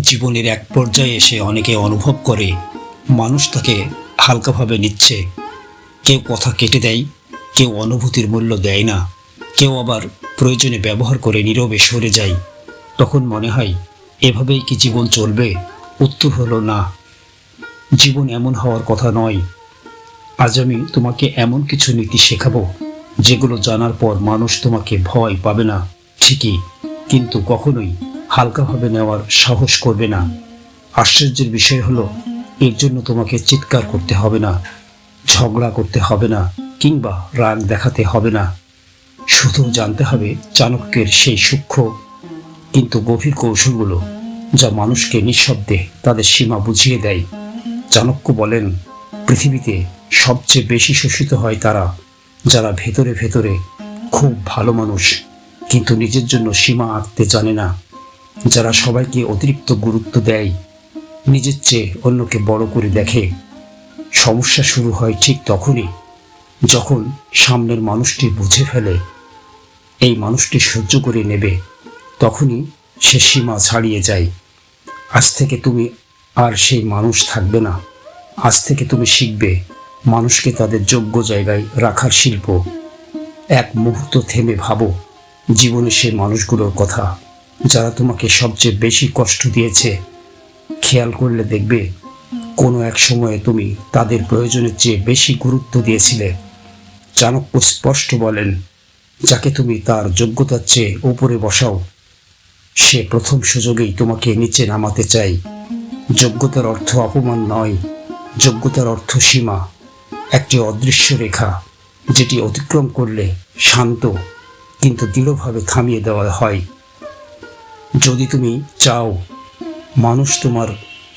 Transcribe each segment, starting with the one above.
জীবনের এক পর্যায়ে এসে অনেকে অনুভব করে, মানুষ তাকে হালকাভাবে নিচ্ছে। কেউ কথা কেটে দেয়, কেউ অনুভূতির মূল্য দেয় না। কেউ আবার প্রয়োজনে ব্যবহার করে নীরবে সরে যায়। তখন মনে হয়, এভাবেই কি জীবন চলবে? উত্তর হলো না। জীবন এমন হওয়ার কথা নয়। আজ আমি তোমাকে এমন কিছু নীতি শেখাবো, যেগুলো জানার পর মানুষ তোমাকে ভয় পাবে না। ঠিকই, কিন্তু কখনোই হালকাভাবে নেওয়ার সাহস করবে না। আশ্চর্যের বিষয় হলো, এর জন্য তোমাকে চিৎকার করতে হবে না, ঝগড়া করতে হবে না, কিংবা রাগ দেখাতে হবে না। শুধু জানতে হবে চাণক্যের সেই সূক্ষ্ম, কিন্তু গভীর কৌশলগুলো যা মানুষকে নিঃশব্দে তাদের সীমা বুঝিয়ে দেয়। চাণক্য বলেন, পৃথিবীতে সবচেয়ে বেশি শোষিত হয় তারা, যারা ভেতরে ভেতরে খুব ভালো মানুষ, কিন্তু নিজের জন্য সীমা আঁকতে জানে না। যারা সবাইকে অতিরিক্ত গুরুত্ব দেয়, নিজের চেয়ে অন্যকে বড় করে দেখে, সমস্যা শুরু হয় ঠিক তখনই যখন সামনের মানুষটি বুঝে ফেলে, এই মানুষটি সহ্য করে নেবে, তখনই সে সীমা ছাড়িয়ে যায়। আজ থেকে তুমি আর সেই মানুষ থাকবে না। আজ থেকে তুমি শিখবে মানুষকে তাদের যোগ্য জায়গায় রাখার শিল্প। এক মুহূর্ত থেমে ভাবো, জীবনে সেই মানুষগুলোর কথা। যারা তোমাকে সবচেয়ে বেশি কষ্ট দিয়েছে, খেয়াল করলে দেখবে কোনো এক সময়ে তুমি তাদের প্রয়োজনের চেয়ে বেশি গুরুত্ব দিয়েছিলে। চাণক্য স্পষ্ট বলেন, যাকে তুমি তার যোগ্যতার চেয়ে উপরে বসাও, সে প্রথম সুযোগেই তোমাকে নিচে নামাতে চাই। যোগ্যতার অর্থ অপমান নয়, যোগ্যতার অর্থ সীমা। একটি অদৃশ্য রেখা, যেটি অতিক্রম করলে শান্ত, কিন্তু দৃঢ়ভাবে থামিয়ে দেওয়া হয়। যদি তুমি চাও মানুষ তোমার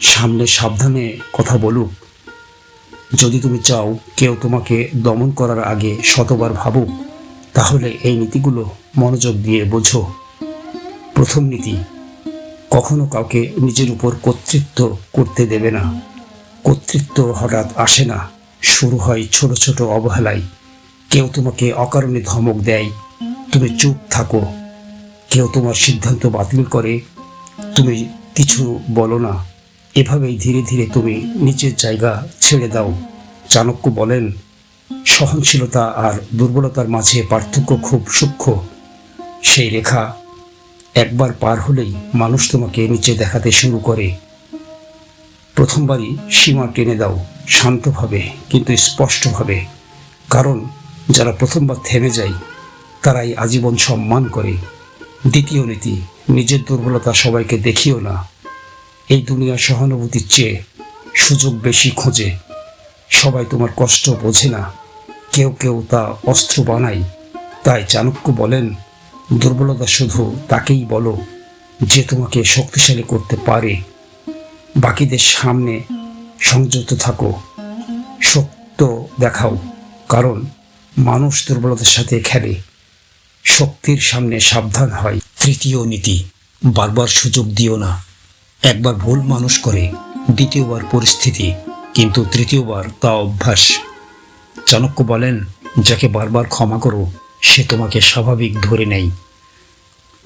সামনে সাবধানে কথা বলুক, যদি তুমি চাও কেউ তোমাকে দমন করার আগে শতবার ভাবুক, তাহলে এই নীতিগুলো মনোযোগ দিয়ে বোঝো। প্রথম নীতি, কখনো কাউকে নিজের উপর কর্তৃত্ব করতে দেবে না। কর্তৃত্ব হঠাৎ আসে না, শুরু হয় ছোট ছোট অবহেলায় কেউ তোমাকে অকারণে ধমক দেয়, তুমি চুপ থাকো। কেউ তোমার সিদ্ধান্ত বাতিল করে, তুমি কিছু বলো না। এভাবেই ধীরে ধীরে তুমি নিচের জায়গা ছেড়ে দাও। চাণক্য বলেন, সহনশীলতা আর দুর্বলতার মাঝে পার্থক্য খুব সূক্ষ্ম। সেই রেখা একবার পার হলেই মানুষ তোমাকে নিচে দেখাতে শুরু করে। প্রথমবারই সীমা টেনে দাও, শান্তভাবে কিন্তু স্পষ্টভাবে। কারণ যারা প্রথমবার থেমে যায়, তারাই আজীবন সম্মান করে। দ্বিতীয় নীতি, নিজের দুর্বলতা সবাইকে দেখিও না। এই দুনিয়া সহানুভূতির চেয়ে সুযোগ বেশি খোঁজে। সবাই তোমার কষ্ট বোঝে না। কেউ কেউ তা অস্ত্র বানায়। তাই চাণক্য বলেন, দুর্বলতা শুধু তাকেই বলো যে তোমাকে শক্তিশালী করতে পারে। বাকিদের সামনে সংযত থাকো। সত্য দেখাও, কারণ মানুষ দুর্বলতার সাথে খেলে। শক্তির সামনে সাবধান হয়। তৃতীয় নীতি, বারবার সুযোগ দিও না। একবার ভুল মানুষ করে, দ্বিতীয়বার পরিস্থিতি, কিন্তু তৃতীয়বার তা অভ্যাস। চাণক্য বলেন, যাকে বারবার ক্ষমা করো, সে তোমাকে স্বাভাবিক ধরে নেয়।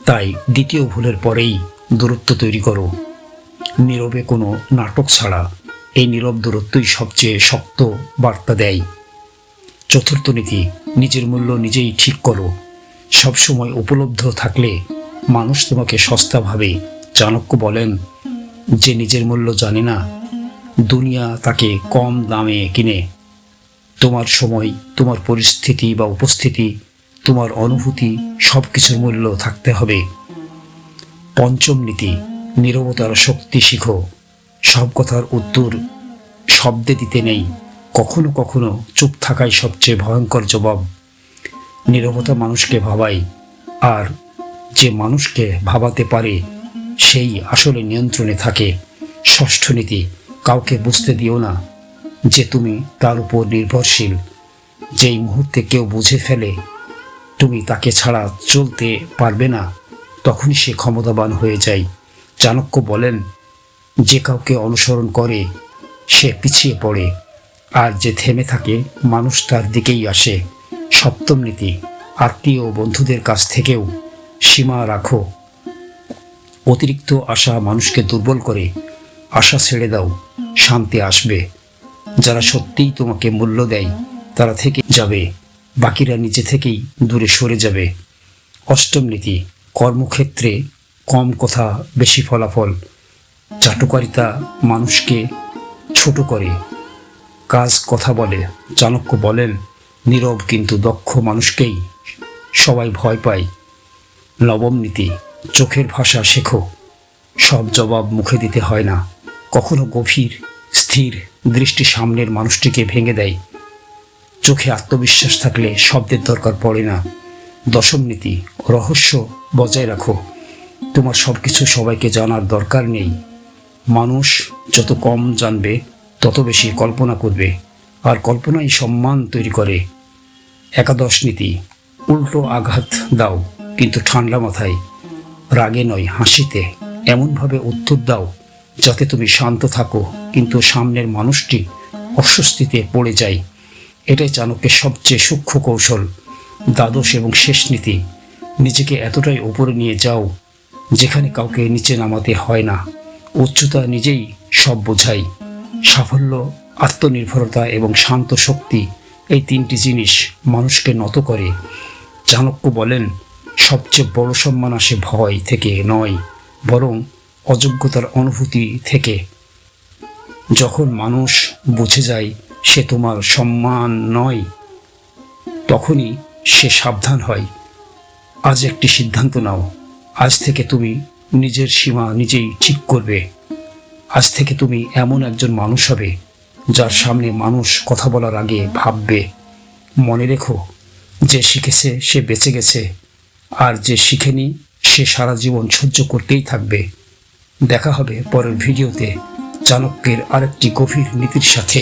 তাই দ্বিতীয় ভুলের পরেই দূরত্ব তৈরি করো। নীরবে কোনো নাটক ছাড়া এই নীরব দূরত্বই সবচেয়ে শক্ত বার্তা দেয়। চতুর্থ নীতি, নিজের মূল্য নিজেই ঠিক করো। সবসময় উপলব্ধ থাকলে মানুষ তোমাকে সস্তা ভাবে চাণক্য বলেন। যে নিজের মূল্য জানে না, দুনিয়া তাকে কম দামে কিনে। তোমার সময়, তোমার পরিস্থিতি বা উপস্থিতি, তোমার অনুভূতি সব কিছুর মূল্য থাকতে হবে। পঞ্চম নীতি, নীরবতার শক্তি শিখো। সব কথার উত্তর শব্দে দিতে নেই। কখনো কখনো চুপ থাকাই সবচেয়ে ভয়ঙ্কর জবাব। নীরবতা মানুষকে ভাবায় আর যে মানুষকে ভাবাতে পারে, সেই আসলে নিয়ন্ত্রণে থাকে। ষষ্ঠ নীতি, কাউকে বুঝতে দিও না, যে তুমি তার উপর নির্ভরশীল। যেই মুহূর্তে কেউ বুঝে ফেলে, তুমি তাকে ছাড়া চলতে পারবে না, তখনই সে ক্ষমতাবান হয়ে যায়। চাণক্য বলেন, যে কাউকে অনুসরণ করে, সে পিছিয়ে পড়ে, আর যে থেমে থাকে, মানুষ তার দিকেই আসে। সপ্তম নীতি। আত্মীয় বন্ধুদের কাছ থেকেও সীমা রাখো। অতিরিক্ত আশা মানুষকে দুর্বল করে, আশা ছেড়ে দাও, শান্তি আসবে। যারা সত্যিই তোমাকে মূল্য দেয়, তারা থেকে যাবে, বাকিরা নিজে থেকেই দূরে সরে যাবে। অষ্টম নীতি, কর্মক্ষেত্রে কম কথা, বেশি ফলাফল। চাটুকারিতা মানুষকে ছোট করে। কাজ কথা বলে, চাণক্য বলেন নীরব কিন্তু দক্ষ মানুষকেই সবাই ভয় পায়। নবম নীতি, চোখের ভাষা শেখো। সব জবাব মুখে দিতে হয় না। কখনো গভীর, স্থির দৃষ্টি সামনের মানুষটিকে ভেঙে দেয়। চোখে আত্মবিশ্বাস থাকলে শব্দের দরকার পড়ে না। দশম নীতি, রহস্য বজায় রাখো। তোমার সব কিছু সবাইকে জানার দরকার নেই। মানুষ যত কম জানবে, তত বেশি কল্পনা করবে। আর কল্পনাই সম্মান তৈরি করে। একাদশ নীতি, উল্টো আঘাত দাও, কিন্তু ঠান্ডা মাথায়, রাগে নয়, হাসিতে, এমনভাবে উত্তর দাও, যাতে তুমি শান্ত থাকো, কিন্তু সামনের মানুষটি অস্বস্তিতে পড়ে যায়। এটাই চাণক্যের সবচেয়ে সূক্ষ্ম কৌশল। দ্বাদশ এবং শেষ নীতি, নিজেকে এতটাই উপরে নিয়ে যাও, যেখানে কাউকে নিচে নামাতে হয় না। উচ্চতা নিজেই সব বোঝাই সাফল্য, আত্মনির্ভরতা এবং শান্ত শক্তি এই তিনটি জিনিস মানুষকে নত করে। চাণক্য বলেন, সবচেয়ে বড় সম্মান আসে ভয় থেকে, নয়, বরং অযোগ্যতার অনুভূতি থেকে। যখন মানুষ বুঝে যায় সে তোমার সম্মান নয়, তখনই সে সাবধান হয়। আজ একটি সিদ্ধান্ত নাও, আজ থেকে তুমি নিজের সীমা নিজেই ঠিক করবে। আজ থেকে তুমি এমন একজন মানুষ হবে যার সামনে মানুষ কথা বলার আগে ভাববে, মনে রেখো, যে শিখেছে সে বেঁচে গেছে, আর যে শিখেনি সে সারা জীবন সহ্য করতেই থাকবে। দেখা হবে পরের ভিডিওতে। চাণক্যের আরেকটি গভীর নীতির সাথে।